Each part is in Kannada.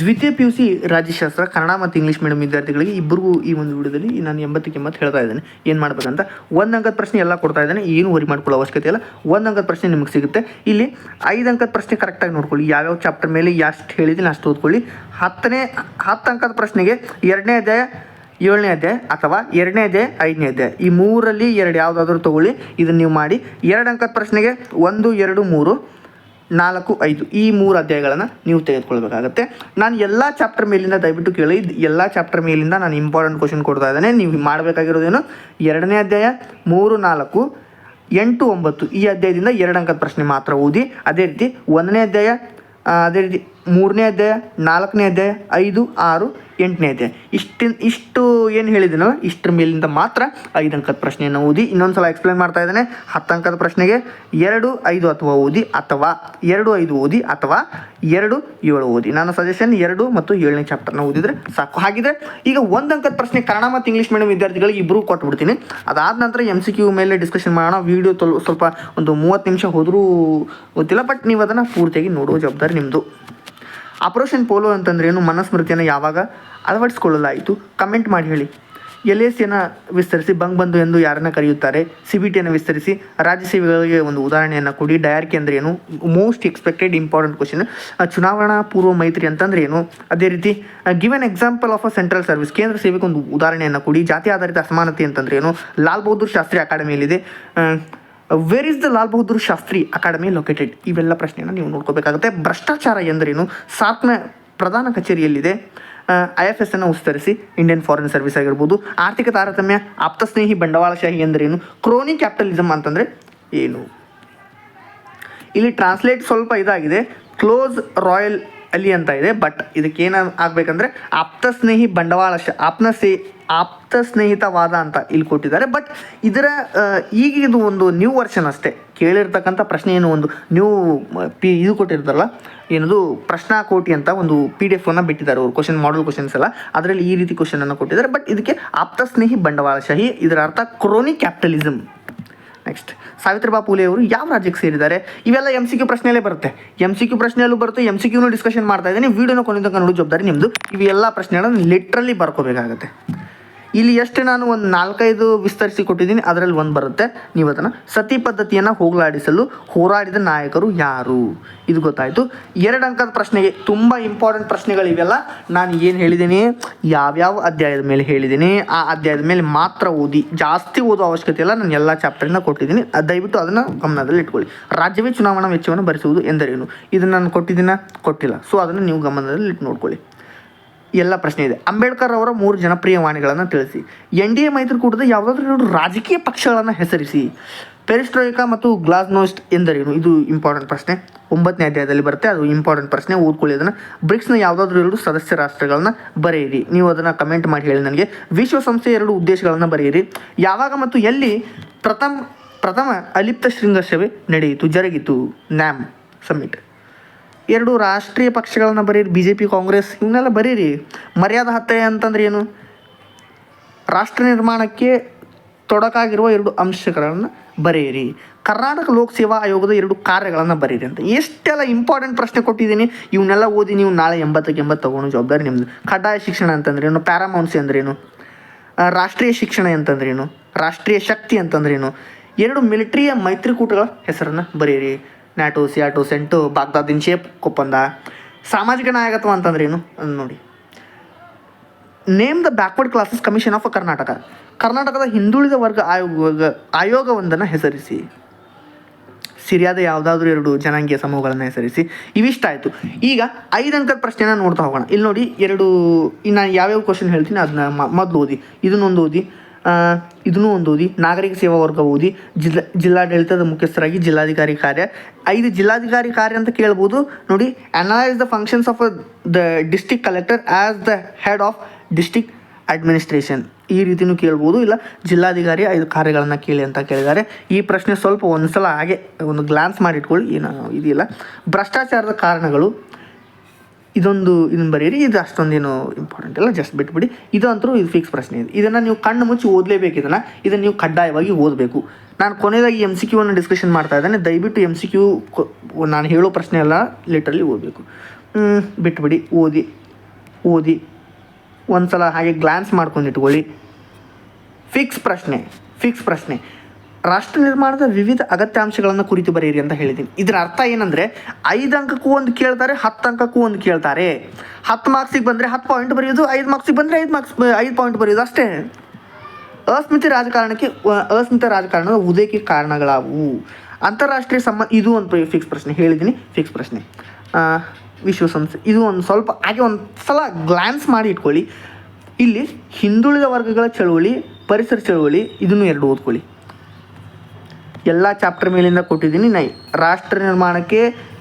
ದ್ವಿತೀಯ ಪಿ ಯು ಸಿ ರಾಜ್ಯಶಾಸ್ತ್ರ, ಕನ್ನಡ ಮತ್ತು ಇಂಗ್ಲೀಷ್ ಮೀಡಿಯಂ ವಿದ್ಯಾರ್ಥಿಗಳಿಗೆ ಇಬ್ಬರಿಗೂ ಈ ಒಂದು ವಿಡಿಯೋದಲ್ಲಿ ನಾನು ಎಂಬತ್ತಕ್ಕೆ ಎಂಬತ್ತು ಹೇಳ್ತಾ ಇದ್ದೇನೆ. ಏನು ಮಾಡಬೇಕಂತ? ಒಂದು ಅಂಕದ ಪ್ರಶ್ನೆ ಎಲ್ಲ ಕೊಡ್ತಾ ಇದ್ದೇನೆ. ಏನು ವರಿ ಮಾಡ್ಕೊಳ್ಳೋ ಅವಶ್ಯಕತೆ ಇಲ್ಲ. ಒಂದು ಅಂಕದ ಪ್ರಶ್ನೆ ನಿಮಗೆ ಸಿಗುತ್ತೆ. ಇಲ್ಲಿ ಐದು ಅಂಕದ ಪ್ರಶ್ನೆ ಕರೆಕ್ಟಾಗಿ ನೋಡ್ಕೊಳ್ಳಿ. ಯಾವ್ಯಾವ ಚಾಪ್ಟರ್ ಮೇಲೆ ಎಷ್ಟು ಹೇಳಿದ್ದೀನಿ ಅಷ್ಟು ಓದ್ಕೊಳ್ಳಿ. ಹತ್ತನೇ, ಹತ್ತು ಅಂಕದ ಪ್ರಶ್ನೆಗೆ ಎರಡನೇ ಅಧ್ಯಾಯ, ಏಳನೇ ಅಧ್ಯಾಯ ಅಥವಾ ಎರಡನೇ ಅಧ್ಯಾಯ, ಐದನೇ ಅಧ್ಯಾಯ. ಈ ಮೂರಲ್ಲಿ ಎರಡು ಯಾವುದಾದ್ರೂ ತೊಗೊಳ್ಳಿ. ಇದನ್ನು ನೀವು ಮಾಡಿ. ಎರಡು ಅಂಕದ ಪ್ರಶ್ನೆಗೆ ಒಂದು, ಎರಡು, ಮೂರು. ನಾಲ್ಕು, ಐದು, ಈ ಮೂರು ಅಧ್ಯಾಯಗಳನ್ನು ನೀವು ತೆಗೆದುಕೊಳ್ಬೇಕಾಗತ್ತೆ. ನಾನು ಎಲ್ಲ ಚಾಪ್ಟರ್ ಮೇಲಿಂದ ದಯವಿಟ್ಟು ಕೇಳಿ, ಎಲ್ಲ ಚಾಪ್ಟರ್ ಮೇಲಿಂದ ನಾನು ಇಂಪಾರ್ಟೆಂಟ್ ಕ್ವಶನ್ ಕೊಡ್ತಾ ಇದ್ದೇನೆ. ನೀವು ಮಾಡಬೇಕಾಗಿರೋದೇನು? ಎರಡನೇ ಅಧ್ಯಾಯ, ಮೂರು, ನಾಲ್ಕು, ಎಂಟು, ಒಂಬತ್ತು, ಈ ಅಧ್ಯಾಯದಿಂದ ಎರಡು ಅಂಕದ ಪ್ರಶ್ನೆ ಮಾತ್ರ ಓದಿ. ಅದೇ ರೀತಿ ಒಂದನೇ ಅಧ್ಯಾಯ ಅದೇ ರೀತಿ ಮೂರನೇ ಅಧ್ಯಾಯ ನಾಲ್ಕನೇ ಅಧ್ಯಾಯ ಐದು, ಆರು ಎಂಟನೇ ಅಧ್ಯಾಯ ಇಷ್ಟ, ಇಷ್ಟು ಏನು ಹೇಳಿದ್ದೀನಲ್ಲ ಇಷ್ಟರ ಮೇಲಿಂದ ಮಾತ್ರ ಐದು ಅಂಕದ ಪ್ರಶ್ನೆಯನ್ನು ಓದಿ ಇನ್ನೊಂದು ಸಲ ಎಕ್ಸ್ಪ್ಲೇನ್ ಮಾಡ್ತಾ ಇದ್ದಾನೆ. ಹತ್ತು ಅಂಕದ ಪ್ರಶ್ನೆಗೆ ಎರಡು, ಐದು ಅಥವಾ ಓದಿ ಅಥವಾ ಎರಡು, ಐದು ಓದಿ ಅಥವಾ ಎರಡು, ಏಳು ಓದಿ. ನನ್ನ ಸಜೆಷನ್ ಎರಡು ಮತ್ತು ಏಳನೇ ಚಾಪ್ಟರ್ನ ಓದಿದರೆ ಸಾಕು. ಹಾಗಿದ್ರೆ ಈಗ ಒಂದು ಅಂಕದ ಪ್ರಶ್ನೆ ಕನ್ನಡ ಮತ್ತು ಇಂಗ್ಲೀಷ್ ಮೀಡಿಯಂ ವಿದ್ಯಾರ್ಥಿಗಳಿಗೆ ಇಬ್ಬರು ಕೊಟ್ಬಿಡ್ತೀನಿ. ಅದಾದ ನಂತರ ಎಂ ಸಿ ಕ್ಯೂ ಮೇಲೆ ಡಿಸ್ಕಷನ್ ಮಾಡೋಣ. ವೀಡಿಯೋ ತೊಲ್, ಸ್ವಲ್ಪ ಒಂದು ಮೂವತ್ತು ನಿಮಿಷ ಹೋದರೂ ಗೊತ್ತಿಲ್ಲ ಬಟ್ ನೀವು ಅದನ್ನು ಪೂರ್ತಿಯಾಗಿ ನೋಡುವ ಜವಾಬ್ದಾರಿ ನಿಮ್ಮದು ಆಪರೇಷನ್ ಪೋಲೋ ಅಂತಂದ್ರೆ ಏನು ಮನಸ್ಮೃತಿಯನ್ನು ಯಾವಾಗ ಅಳವಡಿಸಿಕೊಳ್ಳಲಾಯಿತು? ಕಮೆಂಟ್ ಮಾಡಿ ಹೇಳಿ. ಎಲ್ ಎಸ್ ಸಿಯನ್ನು ವಿಸ್ತರಿಸಿ, ಬಂಗ್ ಬಂದು ಎಂದು ಯಾರನ್ನ ಕರೆಯುತ್ತಾರೆ? ಸಿ ಬಿ ಟಿಯನ್ನು ವಿಸ್ತರಿಸಿ, ರಾಜ್ಯ ಸೇವೆಗಳಿಗೆ ಒಂದು ಉದಾಹರಣೆಯನ್ನು ಕೊಡಿ. ಡಯಾರ್ಕಿ ಅಂದರೆ ಏನು? ಮೋಸ್ಟ್ ಎಕ್ಸ್ಪೆಕ್ಟೆಡ್ ಇಂಪಾರ್ಟೆಂಟ್ ಕ್ವಶನ್ ಚುನಾವಣಾ ಪೂರ್ವ ಮೈತ್ರಿ ಅಂತಂದ್ರೆ ಏನು? ಅದೇ ರೀತಿ given example of a central service ಕೇಂದ್ರ ಸೇವೆಗೆ ಒಂದು ಉದಾಹರಣೆಯನ್ನು ಕೊಡಿ. ಜಾತಿ ಆಧಾರಿತ ಅಸಮಾನತೆ ಅಂತಂದ್ರೆ ಏನು? Lal Bahadur Shastri ಅಕಾಡೆಮಿಯಲ್ಲಿದೆ. Where is the Lal Bahadur Shastri academy located ಇವೆಲ್ಲ ಪ್ರಶ್ನೆಯನ್ನು ನೀವು ನೋಡ್ಕೋಬೇಕಾಗುತ್ತೆ. ಭ್ರಷ್ಟಾಚಾರ ಎಂದರೇನು? ಸಾತ್ನ ಪ್ರಧಾನ ಕಚೇರಿಯಲ್ಲಿದೆ. ಐ ಎಫ್ ಎಸ್ ಅನ್ನು ಉಸ್ತರಿಸಿ ಇಂಡಿಯನ್ ಫಾರಿನ್ ಸರ್ವಿಸ್ ಆಗಿರ್ಬೋದು. ಆರ್ಥಿಕ ತಾರತಮ್ಯ ಆಪ್ತಸ್ನೇಹಿ ಬಂಡವಾಳಶಾಹಿ ಎಂದರೇನು? ಕ್ರೋನಿ ಕ್ಯಾಪಿಟಲಿಸಮ್ ಅಂತಂದರೆ ಏನು? ಇಲ್ಲಿ ಟ್ರಾನ್ಸ್ಲೇಟ್ ಸ್ವಲ್ಪ ಇದಾಗಿದೆ. ಕ್ಲೋಸ್ ರಾಯಲ್ ಅಲ್ಲಿ ಅಂತ ಇದೆ. ಬಟ್ ಇದಕ್ಕೆ ಏನು ಆಗ್ಬೇಕಂದ್ರೆ, ಆಪ್ತ ಸ್ನೇಹಿ ಬಂಡವಾಳ ಆಪ್ನ ಸೇ ಆಪ್ತ ಸ್ನೇಹಿತವಾದ ಅಂತ ಇಲ್ಲಿ ಕೊಟ್ಟಿದ್ದಾರೆ. ಬಟ್ ಇದರ ಈಗ ಇದು ಒಂದು ನ್ಯೂ ವರ್ಷನ್ ಅಷ್ಟೇ. ಕೇಳಿರ್ತಕ್ಕಂಥ ಪ್ರಶ್ನೆ ಏನು ಒಂದು ನ್ಯೂ ಪಿ, ಇದು ಕೊಟ್ಟಿರ್ತಾರಲ್ಲ ಏನದು ಪ್ರಶ್ನಾ ಕೋಟಿ ಅಂತ ಒಂದು ಪಿ ಡಿ ಎಫ್ ಅನ್ನ ಬಿಟ್ಟಿದ್ದಾರೆ ಅವರು ಕ್ವಶನ್ ಮಾಡಲ್ ಕ್ವಶನ್ಸ್ ಎಲ್ಲ. ಅದರಲ್ಲಿ ಈ ರೀತಿ ಕ್ವಶನ್ ಅನ್ನು ಕೊಟ್ಟಿದ್ದಾರೆ. ಬಟ್ ಇದಕ್ಕೆ ಆಪ್ತ ಸ್ನೇಹಿ ಬಂಡವಾಳಶಾಹಿ, ಇದರ ಅರ್ಥ ಕ್ರೋನಿ ಕ್ಯಾಪಿಟಲಿಸಮ್ ನೆಕ್ಸ್ಟ್ ಸಾವಿತ್ರಿಬಾ ಪೂಲೆ ಅವರು ಯಾವ ರಾಜ್ಯಕ್ಕೆ ಸೇರಿದ್ದಾರೆ? ಇವೆಲ್ಲ ಎಂ ಸಿ ಕ್ಯೂ ಪ್ರಶ್ನೆಯಲ್ಲೇ ಬರುತ್ತೆ. ಎಂ ಸಿ ಕ್ಯೂ ಪ್ರಶ್ನೆಯಲ್ಲೂ ಬರುತ್ತೆ ಎಂ ಸಿ ಕ್ಯೂನು ಡಿಸ್ಕಷನ್ ಮಾಡ್ತಾ ಇದ್ದೀನಿ. ವೀಡಿಯೋನ ಕೊನೆ ತನಕ ನೋಡೋ ಜವಾಬ್ದಾರಿ ನಿಮ್ಮದು ಇವೆಲ್ಲ ಪ್ರಶ್ನೆಗಳನ್ನು ಲಿಟ್ರಲಿ ಬರ್ಕೋಬೇಕಾಗತ್ತೆ. ಇಲ್ಲಿ ಎಷ್ಟು ನಾನು ಒಂದು ನಾಲ್ಕೈದು ವಿಸ್ತರಿಸಿ ಕೊಟ್ಟಿದ್ದೀನಿ, ಅದರಲ್ಲಿ ಒಂದು ಬರುತ್ತೆ. ನೀವು ಅದನ್ನು ಸತಿ ಪದ್ಧತಿಯನ್ನು ಹೋಗಲಾಡಿಸಲು ಹೋರಾಡಿದ ನಾಯಕರು ಯಾರು? ಇದು ಗೊತ್ತಾಯಿತು. ಎರಡು ಅಂಕದ ಪ್ರಶ್ನೆಗೆ ತುಂಬ ಇಂಪಾರ್ಟೆಂಟ್ ಪ್ರಶ್ನೆಗಳಿವೆಲ್ಲ. ನಾನು ಏನು ಹೇಳಿದ್ದೀನಿ? ಯಾವ್ಯಾವ ಅಧ್ಯಾಯದ ಮೇಲೆ ಹೇಳಿದ್ದೀನಿ? ಆ ಅಧ್ಯಾಯದ ಮೇಲೆ ಮಾತ್ರ ಓದಿ, ಜಾಸ್ತಿ ಓದೋ ಅವಶ್ಯಕತೆ ಇಲ್ಲ. ನಾನು ಎಲ್ಲ ಚಾಪ್ಟರ್ನ ಕೊಟ್ಟಿದ್ದೀನಿ. ದಯವಿಟ್ಟು ಅದನ್ನು ಗಮನದಲ್ಲಿ ಇಟ್ಕೊಳ್ಳಿ. ರಾಜ್ಯವೇ ಚುನಾವಣಾ ವೆಚ್ಚವನ್ನು ಭರಿಸುವುದು ಎಂದರೇನು? ಇದನ್ನು ನಾನು ಕೊಟ್ಟಿದ್ದೀನ? ಕೊಟ್ಟಿಲ್ಲ. ಸೊ ಅದನ್ನು ನೀವು ಗಮನದಲ್ಲಿ ಇಟ್ಟು ನೋಡ್ಕೊಳ್ಳಿ. ಎಲ್ಲ ಪ್ರಶ್ನೆ ಇದೆ. ಅಂಬೇಡ್ಕರ್ ಅವರ ಮೂರು ಜನಪ್ರಿಯ ವಾಣಿಗಳನ್ನು ತಿಳಿಸಿ. ಎನ್ ಡಿ ಎ ಮೈತ್ರಿಕೂಟದ ಯಾವುದಾದ್ರೂ ಎರಡು ರಾಜಕೀಯ ಪಕ್ಷಗಳನ್ನು ಹೆಸರಿಸಿ. ಪೆರಿಸ್ಟ್ರೋಯಿಕ ಮತ್ತು ಗ್ಲಾಸ್ನೋಸ್ಟ್ ಎಂದರೇನು? ಇದು ಇಂಪಾರ್ಟೆಂಟ್ ಪ್ರಶ್ನೆ. ಒಂಬತ್ತನೇ ಅಧ್ಯಾಯದಲ್ಲಿ ಬರುತ್ತೆ. ಅದು ಇಂಪಾರ್ಟೆಂಟ್ ಪ್ರಶ್ನೆ. ಓದ್ಕೊಳ್ಳಿ ಅದನ್ನು. ಬ್ರಿಕ್ಸ್ನ ಯಾವುದಾದ್ರೂ ಎರಡು ಸದಸ್ಯ ರಾಷ್ಟ್ರಗಳನ್ನ ಬರೆಯಿರಿ. ನೀವು ಅದನ್ನು ಕಮೆಂಟ್ ಮಾಡಿ ಹೇಳಿ ನನಗೆ. ವಿಶ್ವಸಂಸ್ಥೆಯ ಎರಡು ಉದ್ದೇಶಗಳನ್ನು ಬರೆಯಿರಿ. ಯಾವಾಗ ಮತ್ತು ಎಲ್ಲಿ ಪ್ರಥಮ ಪ್ರಥಮ ಅಲಿಪ್ತ ಶೃಂಗರ್ಷವೇ ನಡೆಯಿತು? ಜರುಗಿತು. ನ್ಯಾಮ್. ಸಮ್ಮಿಟ್ ಎರಡು ರಾಷ್ಟ್ರೀಯ ಪಕ್ಷಗಳನ್ನು ಬರೀರಿ ಬಿ ಜೆ ಪಿ ಕಾಂಗ್ರೆಸ್, ಇವನ್ನೆಲ್ಲ ಬರೀರಿ. ಮರ್ಯಾದೆ ಹತ್ಯೆ ಅಂತಂದ್ರೆ ಏನು? ರಾಷ್ಟ್ರ ನಿರ್ಮಾಣಕ್ಕೆ ತೊಡಕಾಗಿರುವ ಎರಡು ಅಂಶಗಳನ್ನು ಬರೆಯಿರಿ ಕರ್ನಾಟಕ ಲೋಕ ಸೇವಾ ಆಯೋಗದ ಎರಡು ಕಾರ್ಯಗಳನ್ನು ಬರೀರಿ ಅಂತ. ಎಷ್ಟೆಲ್ಲ ಇಂಪಾರ್ಟೆಂಟ್ ಪ್ರಶ್ನೆ ಕೊಟ್ಟಿದ್ದೀನಿ. ಇವನ್ನೆಲ್ಲ ಓದಿ ನೀವು ನಾಳೆ ಎಂಬತ್ತಕ್ಕೆ ಎಂಬತ್ತು ತಗೊಳ್ಳೋ ಜವಾಬ್ದಾರಿ ನಿಮ್ಮದು ಕಡ್ಡಾಯ ಶಿಕ್ಷಣ ಅಂತಂದ್ರೇನು ಪ್ಯಾರಾಮೌನ್ಸಿ ಅಂದ್ರೇನು ರಾಷ್ಟ್ರೀಯ ಶಿಕ್ಷಣ ಅಂತಂದ್ರೇನು ರಾಷ್ಟ್ರೀಯ ಶಕ್ತಿ ಅಂತಂದ್ರೇನು ಎರಡು ಮಿಲಿಟರಿಯ ಮೈತ್ರಿಕೂಟಗಳ ಹೆಸರನ್ನು ಬರೀರಿ. ನ್ಯಾಟೋ ಸಿಯಾಟು, ಸೆಂಟು, ಬಾಗ್ದಾದಿನ ಶೇಪ್, ಕೊಪ್ಪಂದ. ಸಾಮಾಜಿಕ ನಾಯಕತ್ವ ಅಂತಂದ್ರೆ ಏನು? ನೋಡಿ. Name the backward classes commission of Karnataka ಕರ್ನಾಟಕದ ಹಿಂದುಳಿದ ವರ್ಗ ಆಯೋಗ, ಆಯೋಗವೊಂದನ್ನು ಹೆಸರಿಸಿ. ಸಿರಿಯಾದ ಯಾವುದಾದ್ರೂ ಎರಡು ಜನಾಂಗೀಯ ಸಮೂಹಗಳನ್ನು ಹೆಸರಿಸಿ. ಇವಿಷ್ಟಾಯಿತು ಈಗ ಐದು ಅಂಕದ ಪ್ರಶ್ನೆನ ನೋಡ್ತಾ ಹೋಗೋಣ. ಇಲ್ಲಿ ನೋಡಿ ಎರಡು, ಇನ್ನು ನಾನು ಯಾವ್ಯಾವ ಕ್ವಶನ್ ಹೇಳ್ತೀನಿ, ಅದನ್ನ ಮೊದಲು ಓದಿ. ಇದನ್ನೊಂದು ಓದಿ. ಇದನ್ನೂ ಒಂದು ಓದಿ, ನಾಗರಿಕ ಸೇವಾ ವರ್ಗ ಓದಿ, ಜಿಲ್ಲಾ, ಜಿಲ್ಲಾಡಳಿತದ ಮುಖ್ಯಸ್ಥರಾಗಿ ಜಿಲ್ಲಾಧಿಕಾರಿ ಕಾರ್ಯ. ಐದು ಜಿಲ್ಲಾಧಿಕಾರಿ ಕಾರ್ಯ ಅಂತ ಕೇಳ್ಬೋದು. ನೋಡಿ analyse the functions of the district collector as the head of district administration ಈ ರೀತಿನೂ ಕೇಳ್ಬೋದು. ಇಲ್ಲ, ಜಿಲ್ಲಾಧಿಕಾರಿ ಐದು ಕಾರ್ಯಗಳನ್ನು ಕೇಳಿ ಅಂತ ಕೇಳಿದ್ದಾರೆ. ಈ ಪ್ರಶ್ನೆ ಸ್ವಲ್ಪ ಒಂದ್ಸಲ ಹಾಗೆ ಒಂದು ಗ್ಲಾನ್ಸ್ ಮಾಡಿಟ್ಕೊಳ್ಳಿ. ಏನು ಇದಿಲ್ಲ. ಭ್ರಷ್ಟಾಚಾರದ ಕಾರಣಗಳು ಇದೊಂದು ಇದನ್ನು ಬರೀರಿ ಇದು ಅಷ್ಟೊಂದೇನು ಇಂಪಾರ್ಟೆಂಟ್ ಇಲ್ಲ ಜಸ್ಟ್ ಬಿಟ್ಬಿಡಿ. ಇದಂತರೂ ಇದು ಫಿಕ್ಸ್ ಪ್ರಶ್ನೆ ಇದೆ. ಇದನ್ನು ನೀವು ಕಣ್ಣು ಮುಚ್ಚಿ ಓದಲೇಬೇಕು ಇದನ್ನು. ಇದನ್ನು ನೀವು ಕಡ್ಡಾಯವಾಗಿ ಓದಬೇಕು. ನಾನು ಕೊನೆಯದಾಗಿ ಎಂ ಸಿ ಕ್ಯೂವನ್ನು ಡಿಸ್ಕಷನ್ ಮಾಡ್ತಾ ಇದ್ದಾನೆ. ದಯವಿಟ್ಟು ಎಂ ಸಿ ಕ್ಯೂ ನಾನು ಹೇಳೋ ಪ್ರಶ್ನೆ ಎಲ್ಲ ಲಿಟ್ರಲ್ಲಿ ಓದಬೇಕು. ಬಿಟ್ಬಿಡಿ, ಓದಿ ಓದಿ. ಒಂದು ಸಲ ಹಾಗೆ ಗ್ಲಾನ್ಸ್ ಮಾಡ್ಕೊಂಡು ಇಟ್ಕೊಳ್ಳಿ. ಫಿಕ್ಸ್ ಪ್ರಶ್ನೆ ಫಿಕ್ಸ್ ಪ್ರಶ್ನೆ. ರಾಷ್ಟ್ರ ನಿರ್ಮಾಣದ ವಿವಿಧ ಅಗತ್ಯಾಂಶಗಳನ್ನು ಕುರಿತು ಬರೆಯಿರಿ ಅಂತ ಹೇಳಿದ್ದೀನಿ ಇದರ ಅರ್ಥ ಏನಂದರೆ, ಐದು ಅಂಕಕ್ಕೂ ಒಂದು ಕೇಳ್ತಾರೆ, ಹತ್ತು ಅಂಕಕ್ಕೂ ಒಂದು ಕೇಳ್ತಾರೆ. ಹತ್ತು ಮಾರ್ಕ್ಸಿಗೆ ಬಂದರೆ ಹತ್ತು ಪಾಯಿಂಟ್ ಬರೆಯೋದು, ಐದು ಮಾರ್ಕ್ಸಿಗೆ ಬಂದರೆ ಐದು ಮಾರ್ಕ್ಸ್ ಐದು ಪಾಯಿಂಟ್ ಬರೆಯೋದು ಅಷ್ಟೇ. ಅಸ್ಮಿತ ರಾಜಕಾರಣಕ್ಕೆ ಅಸ್ಮಿತ ರಾಜಕಾರಣದ ಉದಯಕ್ಕೆ ಕಾರಣಗಳಾವು? ಅಂತಾರಾಷ್ಟ್ರೀಯ ಸಂಬಂಧ ಇದು ಒಂದು ಫಿಕ್ಸ್ ಪ್ರಶ್ನೆ ಹೇಳಿದ್ದೀನಿ ಫಿಕ್ಸ್ ಪ್ರಶ್ನೆ. ವಿಶ್ವಸಂಸ್ಥೆ, ಇದು ಒಂದು ಸ್ವಲ್ಪ ಹಾಗೆ ಒಂದು ಸಲ ಗ್ಲಾನ್ಸ್ ಮಾಡಿ ಇಟ್ಕೊಳ್ಳಿ. ಇಲ್ಲಿ ಹಿಂದುಳಿದ ವರ್ಗಗಳ ಚಳುವಳಿ, ಪರಿಸರ ಚಳುವಳಿ, ಇದನ್ನು ಎರಡು ಓದ್ಕೊಳ್ಳಿ. ಎಲ್ಲ ಚಾಪ್ಟರ್ ಮೇಲಿಂದ ಕೊಟ್ಟಿದ್ದೀನಿ. ನೈ, ರಾಷ್ಟ್ರ ನಿರ್ಮಾಣಕ್ಕೆ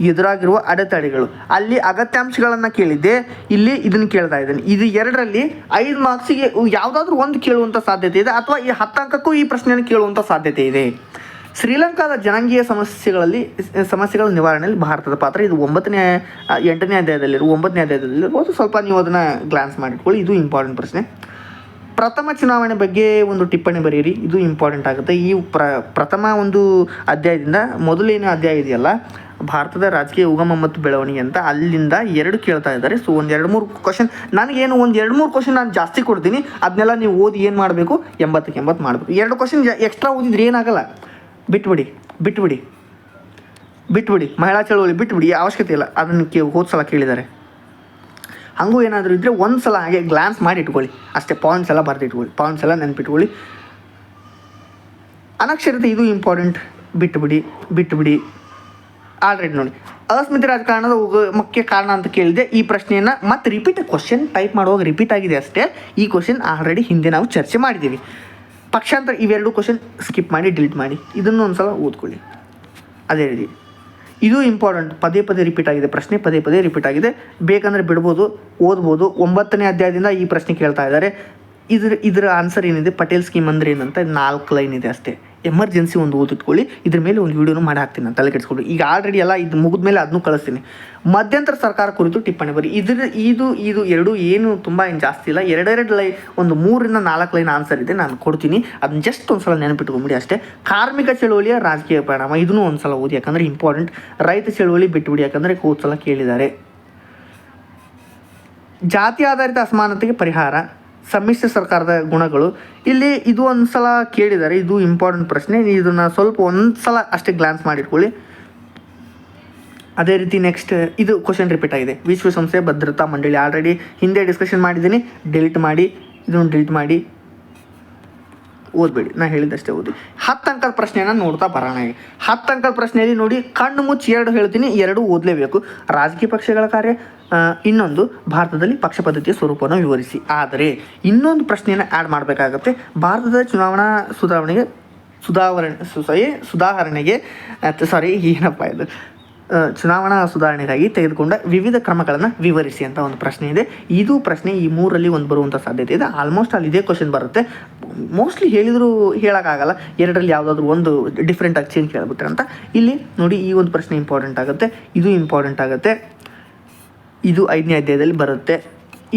ಎದುರಾಗಿರುವ ಅಡೆತಡೆಗಳು. ಅಲ್ಲಿ ಅಗತ್ಯಾಂಶಗಳನ್ನು ಕೇಳಿದ್ದೆ. ಇಲ್ಲಿ ಇದನ್ನು ಕೇಳ್ತಾ ಇದ್ದೀನಿ. ಇದು ಎರಡರಲ್ಲಿ ಐದು ಮಾರ್ಕ್ಸಿಗೆ ಯಾವುದಾದ್ರೂ ಒಂದು ಕೇಳುವಂಥ ಸಾಧ್ಯತೆ ಇದೆ ಅಥವಾ ಈ ಹತ್ತು ಅಂಕಕ್ಕೂ ಈ ಪ್ರಶ್ನೆಯನ್ನು ಕೇಳುವಂಥ ಸಾಧ್ಯತೆ ಇದೆ. ಶ್ರೀಲಂಕಾದ ಜನಾಂಗೀಯ ಸಮಸ್ಯೆಗಳಲ್ಲಿ, ಸಮಸ್ಯೆಗಳ ನಿವಾರಣೆಯಲ್ಲಿ ಭಾರತದ ಪಾತ್ರ ಇದು ಒಂಬತ್ತನೇ ಎಂಟನೇ ಅಧ್ಯಾಯದಲ್ಲಿರುವ, ಒಂಬತ್ತನೇ ಅಧ್ಯಾಯದಲ್ಲಿರ್ಬೋದು ಸ್ವಲ್ಪ ನೀವು ಅದನ್ನು ಗ್ಲಾನ್ಸ್ ಮಾಡಿಟ್ಕೊಳ್ಳಿ ಇದು ಇಂಪಾರ್ಟೆಂಟ್ ಪ್ರಶ್ನೆ. ಪ್ರಥಮ ಚುನಾವಣೆ ಬಗ್ಗೆ ಒಂದು ಟಿಪ್ಪಣಿ ಬರೆಯಿರಿ ಇದು ಇಂಪಾರ್ಟೆಂಟ್ ಆಗುತ್ತೆ. ಈ ಪ್ರ, ಪ್ರಥಮ ಒಂದು ಅಧ್ಯಾಯದಿಂದ ಮೊದಲೇನು ಅಧ್ಯಾಯ ಇದೆಯಲ್ಲ, ಭಾರತದ ರಾಜಕೀಯ ಉಗಮ ಮತ್ತು ಬೆಳವಣಿಗೆ ಅಂತ ಅಲ್ಲಿಂದ ಎರಡು ಕೇಳ್ತಾ ಇದ್ದಾರೆ. ಸೊ ಒಂದು ಎರಡು ಮೂರು ಕ್ವಶನ್ ನನಗೇನು ಒಂದು ಎರಡು ಮೂರು ಕ್ವಶನ್ ನಾನು ಜಾಸ್ತಿ ಕೊಡ್ತೀನಿ ಅದನ್ನೆಲ್ಲ ನೀವು ಓದಿ ಏನು ಮಾಡಬೇಕು? ಎಂಬತ್ತಕ್ಕೆ ಎಂಬತ್ತು ಮಾಡಬೇಕು. ಎರಡು ಕ್ವಶನ್ ಎಕ್ಸ್ಟ್ರಾ ಓದಿದ್ರೆ ಏನಾಗಲ್ಲ? ಬಿಟ್ಬಿಡಿ ಬಿಟ್ಬಿಡಿ ಬಿಟ್ಬಿಡಿ. ಮಹಿಳಾ ಚಳುವಳಿ ಬಿಟ್ಬಿಡಿ ಅವಶ್ಯಕತೆ ಇಲ್ಲ. ಅದನ್ನು ಕೇ ಹೋದ ಸಲ ಕೇಳಿದ್ದಾರೆ. ಹಂಗೂ ಏನಾದರೂ ಇದ್ದರೆ ಒಂದು ಸಲ ಹಾಗೆ ಗ್ಲಾನ್ಸ್ ಮಾಡಿ ಇಟ್ಕೊಳ್ಳಿ. ಅಷ್ಟೇ ಪಾಯಿಂಟ್ಸ್ ಎಲ್ಲ ಬರೆದಿಟ್ಕೊಳ್ಳಿ. ಪಾಯಿಂಟ್ಸ್ ಎಲ್ಲ ನೆನ್ಪಿಟ್ಕೊಳ್ಳಿ. ಅನಕ್ಷರತೆ ಇದು ಇಂಪಾರ್ಟೆಂಟ್ ಬಿಟ್ಟುಬಿಡಿ ಬಿಟ್ಟುಬಿಡಿ ಆಲ್ರೆಡಿ ನೋಡಿ. ಅಸ್ಮಿತ ರಾಜಕಾರಣದ ಮುಖ್ಯ ಕಾರಣ ಅಂತ ಕೇಳಿದೆ ಈ ಪ್ರಶ್ನೆಯನ್ನು ಮತ್ತೆ ರಿಪೀಟ್ ಕ್ವಶನ್ ಟೈಪ್ ಮಾಡುವಾಗ ರಿಪೀಟ್ ಆಗಿದೆ ಅಷ್ಟೇ. ಈ ಕ್ವಶನ್ ಆಲ್ರೆಡಿ ಹಿಂದೆ ನಾವು ಚರ್ಚೆ ಮಾಡಿದ್ದೀವಿ. ಪಕ್ಷಾಂತರ ಇವೆರಡು ಕ್ವಶನ್ ಸ್ಕಿಪ್ ಮಾಡಿ ಡಿಲೀಟ್ ಮಾಡಿ. ಇದನ್ನು ಒಂದು ಸಲ ಓದ್ಕೊಳ್ಳಿ. ಅದೇ ರೀತಿ. ಇದು ಇಂಪಾರ್ಟೆಂಟ್ ಪದೇ ಪದೇ ರಿಪೀಟ್ ಆಗಿದೆ. ಪ್ರಶ್ನೆ ಪದೇ ಪದೇ ರಿಪೀಟ್ ಆಗಿದೆ. ಬೇಕಂದರೆ ಬಿಡ್ಬೋದು, ಓದ್ಬೋದು. ಒಂಬತ್ತನೇ ಅಧ್ಯಾಯದಿಂದ ಈ ಪ್ರಶ್ನೆ ಕೇಳ್ತಾ ಇದ್ದಾರೆ. ಇದ್ರ, ಇದರ ಆನ್ಸರ್ ಏನಿದೆ? ಪಟೇಲ್ ಸ್ಕೀಮ್ ಅಂದರೆ ಏನಂತ? ನಾಲ್ಕು ಲೈನ್ ಇದೆ ಅಷ್ಟೇ. ಎಮರ್ಜೆನ್ಸಿ ಒಂದು ಓದಿಟ್ಕೊಳ್ಳಿ, ಇದ್ರ ಮೇಲೆ ಒಂದು ವಿಡಿಯೋನು ಮಾಡಿ ಹಾಕ್ತೀನಿ ನಾನು ತಲೆ ಕೆಡಿಸ್ಕೊಂಡು. ಈಗ ಆಲ್ರೆಡಿ ಎಲ್ಲ ಇದು ಮುಗಿದ ಮೇಲೆ ಅದನ್ನು ಕಳಿಸ್ತೀನಿ. ಮಧ್ಯಂತರ ಸರ್ಕಾರ ಕುರಿತು ಟಿಪ್ಪಣಿ ಬರೀ ಇದ್ರ ಇದು ಇದು ಎರಡು ಏನು ತುಂಬ ಏನು ಜಾಸ್ತಿ ಇಲ್ಲ. ಎರಡೆರಡು ಲೈ, ಒಂದು ಮೂರರಿಂದ ನಾಲ್ಕು ಲೈನ್ ಆನ್ಸರ್ ಇದೆ, ನಾನು ಕೊಡ್ತೀನಿ. ಅದನ್ನ ಜಸ್ಟ್ ಒಂದು ಸಲ ನೆನಪಿಟ್ಕೊಂಬಿಡಿ ಅಷ್ಟೇ. ಕಾರ್ಮಿಕ ಚಳುವಳಿಯ ರಾಜಕೀಯ ಪರಿಣಾಮ, ಇದನ್ನು ಒಂದು ಸಲ ಓದಿ, ಯಾಕಂದರೆ ಇಂಪಾರ್ಟೆಂಟ್ ರೈತ ಚಳುವಳಿ ಬಿಟ್ಟುಬಿಡಿ, ಯಾಕಂದರೆ ಹೋದ ಸಲ ಕೇಳಿದ್ದಾರೆ. ಜಾತಿ ಆಧಾರಿತ ಅಸಮಾನತೆಗೆ ಪರಿಹಾರ. ಸಮ್ಮಿಶ್ರ ಸರ್ಕಾರದ ಗುಣಗಳು. ಇಲ್ಲಿ ಇದು ಒಂದು ಸಲ ಕೇಳಿದ್ದಾರೆ ಇದು ಇಂಪಾರ್ಟೆಂಟ್ ಪ್ರಶ್ನೆ. ಇದನ್ನು ಸ್ವಲ್ಪ ಒಂದು ಸಲ ಅಷ್ಟೇ ಗ್ಲಾನ್ಸ್ ಮಾಡಿಟ್ಕೊಳ್ಳಿ. ಅದೇ ರೀತಿ ನೆಕ್ಸ್ಟ್ ಇದು ಕ್ವಶನ್ ರಿಪೀಟ್ ಆಗಿದೆ. ವಿಶ್ವಸಂಸ್ಥೆ ಭದ್ರತಾ ಮಂಡಳಿ. ಆಲ್ರೆಡಿ ಹಿಂದೆ ಡಿಸ್ಕಷನ್ ಮಾಡಿದ್ದೀನಿ. ಡಿಲೀಟ್ ಮಾಡಿ. ಇದನ್ನು ಡಿಲೀಟ್ ಮಾಡಿ. ಓದಬೇಡಿ. ನಾ ಹೇಳಿದಷ್ಟೇ ಓದಿ. ಹತ್ತು ಅಂಕದ ಪ್ರಶ್ನೆಯನ್ನು ನೋಡ್ತಾ ಬರೋಣ ಹತ್ತು ಅಂಕದ ಪ್ರಶ್ನೆಯಲ್ಲಿ ನೋಡಿ ಕಣ್ಣು ಮುಚ್ಚಿ ಎರಡು ಹೇಳ್ತೀನಿ. ಎರಡು ಓದಲೇಬೇಕು. ರಾಜಕೀಯ ಪಕ್ಷಗಳ ಕಾರ್ಯ ಇನ್ನೊಂದು ಭಾರತದಲ್ಲಿ ಪಕ್ಷ ಪದ್ಧತಿಯ ಸ್ವರೂಪವನ್ನು ವಿವರಿಸಿ. ಆದರೆ, ಇನ್ನೊಂದು ಪ್ರಶ್ನೆಯನ್ನು ಆ್ಯಡ್ ಮಾಡಬೇಕಾಗತ್ತೆ. ಭಾರತದ ಚುನಾವಣಾ ಸುಧಾರಣೆಗೆ ಸುಧಾರಣೆ ಸಾರಿ ಸುಧಾರಣೆಗೆ ಸಾರಿ ಏನಪ್ಪ ಇದು? ಚುನಾವಣಾ ಸುಧಾರಣೆಗಾಗಿ ತೆಗೆದುಕೊಂಡ ವಿವಿಧ ಕ್ರಮಗಳನ್ನು ವಿವರಿಸಿ ಅಂತ ಒಂದು ಪ್ರಶ್ನೆ ಇದೆ. ಇದು ಪ್ರಶ್ನೆ ಈ ಮೂರಲ್ಲಿ ಒಂದು ಬರುವಂಥ ಸಾಧ್ಯತೆ ಇದೆ. ಆಲ್ಮೋಸ್ಟ್ ಅಲ್ಲಿ ಇದೇ ಕ್ವಶನ್ ಬರುತ್ತೆ. ಮೋಸ್ಟ್ಲಿ ಹೇಳಿದರೂ ಹೇಳೋಕ್ಕಾಗಲ್ಲ. ಎರಡರಲ್ಲಿ ಯಾವುದಾದ್ರೂ ಒಂದು ಡಿಫ್ರೆಂಟಾಗಿ ಚೇಂಜ್ ಕೇಳಿಬಿಟ್ರೆ ಅಂತ. ಇಲ್ಲಿ ನೋಡಿ ಈ ಒಂದು ಪ್ರಶ್ನೆ ಇಂಪಾರ್ಟೆಂಟ್ ಆಗುತ್ತೆ. ಇದು ಇಂಪಾರ್ಟೆಂಟ್ ಆಗುತ್ತೆ. ಇದು ಐದನೇ ಅಧ್ಯಾಯದಲ್ಲಿ ಬರುತ್ತೆ.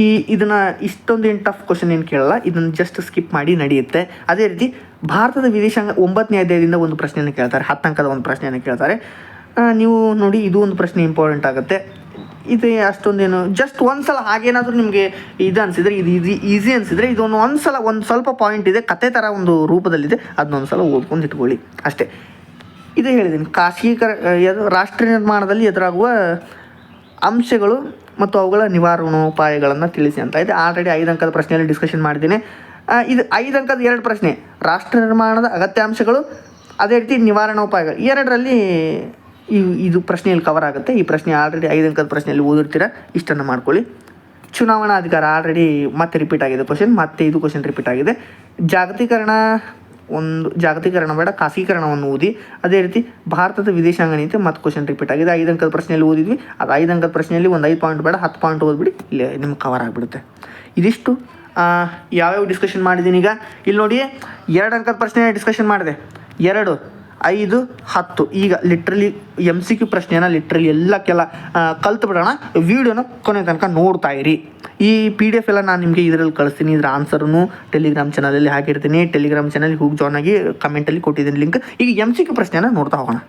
ಈ ಇದನ್ನು ಇಷ್ಟೊಂದು ಏನು ಟಫ್ ಕ್ವಶನ್ ಏನು ಕೇಳಲ್ಲ, ಇದನ್ನು ಜಸ್ಟ್ ಸ್ಕಿಪ್ ಮಾಡಿ ನಡೆಯುತ್ತೆ. ಅದೇ ರೀತಿ ಭಾರತದ ವಿದೇಶಾಂಗ ಒಂಬತ್ತನೇ ಅಧ್ಯಾಯದಿಂದ ಒಂದು ಪ್ರಶ್ನೆಯನ್ನು ಕೇಳ್ತಾರೆ ಹತ್ತಂಕದ ಒಂದು ಪ್ರಶ್ನೆಯನ್ನು ಕೇಳ್ತಾರೆ. ನೀವು ನೋಡಿ, ಇದು ಒಂದು ಪ್ರಶ್ನೆ ಇಂಪಾರ್ಟೆಂಟ್ ಆಗುತ್ತೆ. ಇದು ಅಷ್ಟೊಂದೇನು ಜಸ್ಟ್ ಒಂದು ಸಲ ಹಾಗೇನಾದರೂ ನಿಮಗೆ ಇದು ಅನಿಸಿದ್ರೆ, ಇದು ಈಸಿ ಈಸಿ ಅನಿಸಿದ್ರೆ, ಇದೊಂದು ಒಂದು ಸಲ, ಒಂದು ಸ್ವಲ್ಪ ಪಾಯಿಂಟ್ ಇದೆ ಕತೆ ಥರ ಒಂದು ರೂಪದಲ್ಲಿದೆ ಅದನ್ನೊಂದು ಸಲ ಓದ್ಕೊಂಡು ಇಟ್ಕೊಳ್ಳಿ. ಅಷ್ಟೇ. ಇದು ಹೇಳಿದ್ದೀನಿ ಖಾಸಗೀಕರ ರಾಷ್ಟ್ರ ನಿರ್ಮಾಣದಲ್ಲಿ ಎದುರಾಗುವ ಅಂಶಗಳು ಮತ್ತು ಅವುಗಳ ನಿವಾರಣೋಪಾಯಗಳನ್ನು ತಿಳಿಸಿ ಅಂತ ಇದೆ. ಆಲ್ರೆಡಿ ಐದು ಅಂಕದ ಪ್ರಶ್ನೆಯಲ್ಲಿ ಡಿಸ್ಕಷನ್ ಮಾಡಿದ್ದೀನಿ. ಇದು ಐದು ಅಂಕದ ಎರಡು ಪ್ರಶ್ನೆ. ರಾಷ್ಟ್ರ ನಿರ್ಮಾಣದ ಅಗತ್ಯಾಂಶಗಳು, ಅದೇ ರೀತಿ ನಿವಾರಣೋಪಾಯಗಳು. ಎರಡರಲ್ಲಿ ಈ, ಇದು ಪ್ರಶ್ನೆಯಲ್ಲಿ ಕವರ್ ಆಗುತ್ತೆ. ಈ ಪ್ರಶ್ನೆ ಆಲ್ರೆಡಿ ಐದು ಅಂಕದ ಪ್ರಶ್ನೆಯಲ್ಲಿ ಓದಿರ್ತೀರ ಇಷ್ಟನ್ನು ಮಾಡ್ಕೊಳ್ಳಿ. ಚುನಾವಣಾ ಅಧಿಕಾರ ಆಲ್ರೆಡಿ ಮತ್ತೆ ರಿಪೀಟ್ ಆಗಿದೆ ಕ್ವಶನ್ ಮತ್ತೆ ಇದು ಕ್ವಶನ್ ರಿಪೀಟ್ ಆಗಿದೆ. ಜಾಗತೀಕರಣ ಒಂದು ಜಾಗತೀಕರಣ ಬೇಡ, ಖಾಸಗೀಕರಣವನ್ನು ಓದಿ. ಅದೇ ರೀತಿ ಭಾರತದ ವಿದೇಶಾಂಗ ನೀತಿ ಮತ್ತು ಕ್ವಶನ್ ರಿಪೀಟ್ ಆಗಿದೆ. ಐದು ಅಂಕದ ಪ್ರಶ್ನೆಯಲ್ಲಿ ಓದಿದ್ವಿ. ಅದು ಐದು ಅಂಕದ ಪ್ರಶ್ನೆಯಲ್ಲಿ ಒಂದು ಐದು ಪಾಯಿಂಟ್ ಬೇಡ, ಹತ್ತು ಪಾಯಿಂಟ್ ಓದ್ಬಿಡಿ, ಇಲ್ಲಿ ನಿಮ್ಗೆ ಕವರ್ ಆಗಿಬಿಡುತ್ತೆ. ಇದಿಷ್ಟು ಯಾವ್ಯಾವ ಡಿಸ್ಕಷನ್ ಮಾಡಿದ್ದೀನಿ ಈಗ. ಇಲ್ಲಿ ನೋಡಿ ಎರಡು ಅಂಕದ ಪ್ರಶ್ನೆ ಡಿಸ್ಕಷನ್ ಮಾಡಿದೆ. ಎರಡು. ಐದು, ಹತ್ತು. ಈಗ ಲಿಟ್ರಲಿ ಎಂ ಸಿ ಕ್ಯೂ ಪ್ರಶ್ನೆಯನ್ನು ಲಿಟ್ರಲಿ ಎಲ್ಲಕ್ಕೆಲ್ಲ ಕಲ್ತು ಬಿಡೋಣ ವೀಡಿಯೋನ ಕೊನೆ ತನಕ ನೋಡ್ತಾ ಇರಿ. ಈ ಪಿ ಡಿ ಎಫ್ ಎಲ್ಲ ನಾನು ನಿಮಗೆ ಇದರಲ್ಲಿ ಕಳಿಸ್ತೀನಿ. ಇದರ ಆನ್ಸರನ್ನು ಟೆಲಿಗ್ರಾಮ್ ಚಾನಲಲ್ಲಿ ಹಾಕಿರ್ತೀನಿ. ಟೆಲಿಗ್ರಾಮ್ ಚಾನಲ್ಗೆ ಹೋಗಿ ಜಾಯ್ನ್ ಆಗಿ ಕಮೆಂಟಲ್ಲಿ ಕೊಟ್ಟಿದ್ದೀನಿ ಲಿಂಕ್ ಈಗ ಎಂ ಸಿ ಕ್ಯೂ ಪ್ರಶ್ನೆಯನ್ನು ನೋಡ್ತಾ ಹೋಗೋಣ.